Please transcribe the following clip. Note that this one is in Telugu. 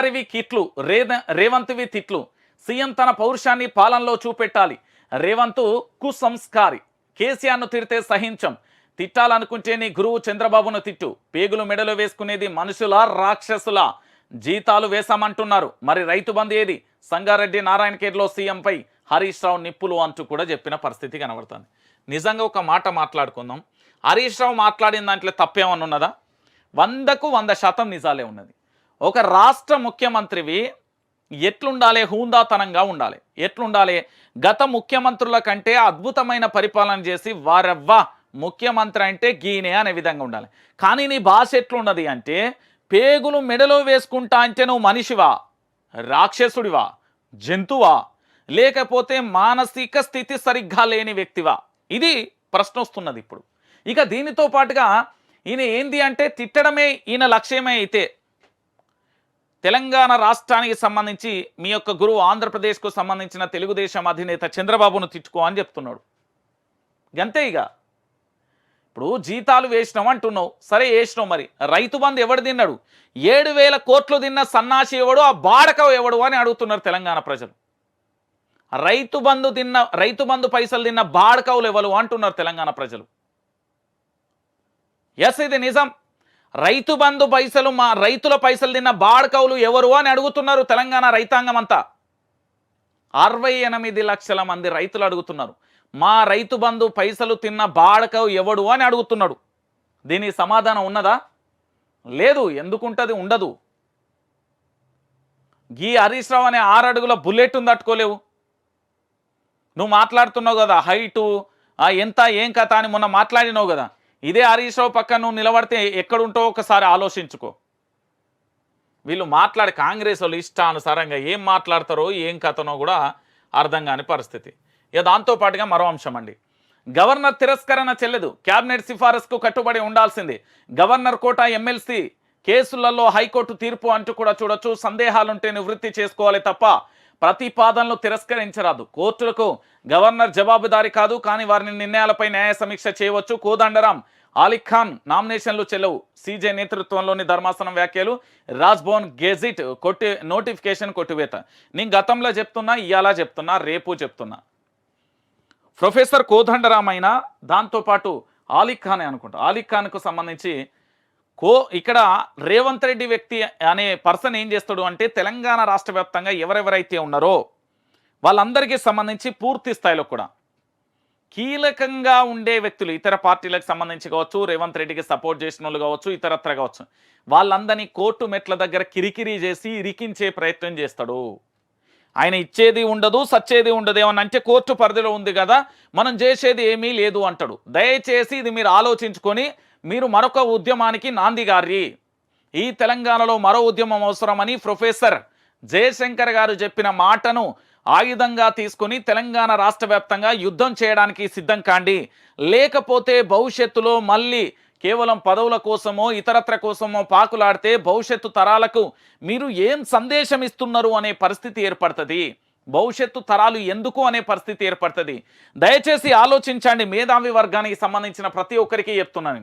కేసీఆర్వి కిట్లు రేవంత్వి తిట్లు. సీఎం తన పౌరుషాన్ని పాలనలో చూపెట్టాలి. రేవంత్ కుసంస్కారి. కేసీఆర్ను తిడితే సహించం. తిట్టాలనుకుంటే నీ గురువు చంద్రబాబును తిట్టు. పేగులు మెడలో వేసుకునేది మనుషుల రాక్షసుల? జీతాలు వేశామంటున్నారు మరి రైతు బంధు ఏది? సంగారెడ్డి నారాయణఖేడ్లో సీఎంపై హరీష్ రావు నిప్పులు అంటూ కూడా చెప్పిన పరిస్థితి కనబడుతుంది. నిజంగా ఒక మాట మాట్లాడుకుందాం. హరీష్ రావు మాట్లాడిన దాంట్లో తప్పేమనున్నదా వందకు వంద శాతం నిజాలే ఉన్నది. ఒక రాష్ట్ర ముఖ్యమంత్రివి ఎట్లుండాలి? హూందాతనంగా ఉండాలి. ఎట్లుండాలి? గత ముఖ్యమంత్రుల కంటే అద్భుతమైన పరిపాలన చేసి వారెవ్వ ముఖ్యమంత్రి అంటే గీనే అనే విధంగా ఉండాలి. కానీ నీ భాష ఎట్లున్నది అంటే పేగులు మెడలో వేసుకుంటా అంటే నువ్వు మనిషివా? రాక్షసుడివా? జంతువా? లేకపోతే మానసిక స్థితి సరిగ్గా లేని వ్యక్తివా? ఇది ప్రశ్న వస్తున్నది ఇప్పుడు. ఇక దీనితో పాటుగా ఈయన ఏంది అంటే తిట్టడమే ఈయన లక్ష్యమే అయితే తెలంగాణ రాష్ట్రానికి సంబంధించి మీ యొక్క గురువు ఆంధ్రప్రదేశ్కు సంబంధించిన తెలుగుదేశం అధినేత చంద్రబాబును తిట్టుకో అని చెప్తున్నాడు. గంతే ఇక ఇప్పుడు జీతాలు వేసినావు అంటున్నావు. సరే వేసినావు మరి. రైతు బంధు ఎవడు తిన్నాడు? ఏడు వేల కోట్లు తిన్న సన్నాసి ఎవడు? ఆ బాడక ఎవడు అని అడుగుతున్నారు తెలంగాణ ప్రజలు. రైతు బంధు తిన్న రైతు బంధు పైసలు తిన్న బాడకవులు ఎవరు అంటున్నారు తెలంగాణ ప్రజలు. ఎస్ ఇది నిజం. రైతు బంధు పైసలు మా రైతుల పైసలు తిన్న బాడకవులు ఎవరు అని అడుగుతున్నారు తెలంగాణ రైతాంగం అంతా. అరవై ఎనిమిది లక్షల మంది రైతులు అడుగుతున్నారు. మా రైతు బంధు పైసలు తిన్న బాడకవు ఎవడు అని అడుగుతున్నాడు. దీని సమాధానం ఉన్నదా? లేదు ఎందుకుంటుంది? ఉండదు. గీ హరీష్ రావు అనే ఆరడుగుల బుల్లెట్ ఉంది తట్టుకోలేవు. నువ్వు మాట్లాడుతున్నావు కదా హైటు ఎంత ఏం కథ అని మొన్న మాట్లాడినావు కదా. ఇదే హరీష్ రావు పక్కన నువ్వు నిలబడితే ఎక్కడుంటో ఒకసారి ఆలోచించుకో. వీళ్ళు మాట్లాడే కాంగ్రెస్ వాళ్ళు ఇష్టానుసారంగా ఏం మాట్లాడతారో ఏం కథనో కూడా అర్థం కాని పరిస్థితి. ఇక దాంతోపాటుగా మరో అంశం అండి. గవర్నర్ తిరస్కరణ చెల్లదు. క్యాబినెట్ సిఫారసుకు కట్టుబడి ఉండాల్సింది. గవర్నర్ కోట ఎమ్మెల్సీ కేసులలో హైకోర్టు తీర్పు అంటూ కూడా చూడొచ్చు. సందేహాలుంటే నివృత్తి చేసుకోవాలి తప్ప ప్రతిపాదనలు తిరస్కరించరాదు. కోర్టులకు గవర్నర్ జవాబుదారి కాదు కానీ వారిని నిర్ణయాలపై న్యాయ సమీక్ష చేయవచ్చు. కోదండరాం ఆలిక్ ఖాన్ నామినేషన్లు చెల్లవు. సీజే నేతృత్వంలోని ధర్మాసనం వ్యాఖ్యలు రాజ్భవన్ గెజిట్ కొట్టి నోటిఫికేషన్ కొట్టివేత. నేను గతంలో చెప్తున్నా ఇవాళ చెప్తున్నా రేపు చెప్తున్నా. ప్రొఫెసర్ కోదండరామైన దాంతోపాటు ఆలిక్ ఖానే అనుకుంటా. ఆలిక్ ఖాన్కు సంబంధించి కో ఇక్కడ రేవంత్ రెడ్డి వ్యక్తి అనే పర్సన్ ఏం చేస్తాడు అంటే తెలంగాణ రాష్ట్ర వ్యాప్తంగా ఎవరెవరైతే ఉన్నారో వాళ్ళందరికీ సంబంధించి పూర్తి స్థాయిలో కూడా కీలకంగా ఉండే వ్యక్తులు ఇతర పార్టీలకు సంబంధించి కావచ్చు రేవంత్ రెడ్డికి సపోర్ట్ చేసిన వాళ్ళు కావచ్చు ఇతరత్ర కావచ్చు వాళ్ళందరినీ కోర్టు మెట్ల దగ్గర కిరికిరి చేసి ఇరికించే ప్రయత్నం చేస్తాడు. ఆయన ఇచ్చేది ఉండదు సచ్చేది ఉండదు. ఏమన్నా అంటే కోర్టు పరిధిలో ఉంది కదా మనం చేసేది ఏమీ లేదు అంటాడు. దయచేసి ఇది మీరు ఆలోచించుకొని మీరు మరొక ఉద్యమానికి నాందిగారి ఈ తెలంగాణలో మరో ఉద్యమం అవసరమని ప్రొఫెసర్ జయశంకర్ గారు చెప్పిన మాటను ఆయుధంగా తీసుకొని తెలంగాణ రాష్ట్ర వ్యాప్తంగా యుద్ధం చేయడానికి సిద్ధం కాండి. లేకపోతే భవిష్యత్తులో మళ్ళీ కేవలం పదవుల కోసమో ఇతరత్ర కోసమో పాకులాడితే భవిష్యత్తు తరాలకు మీరు ఏం సందేశం ఇస్తున్నారు అనే పరిస్థితి ఏర్పడుతుంది. భవిష్యత్తు తరాలు ఎందుకు అనే పరిస్థితి ఏర్పడుతుంది. దయచేసి ఆలోచించండి. మేధావి వర్గానికి సంబంధించిన ప్రతి ఒక్కరికి చెప్తున్నాను.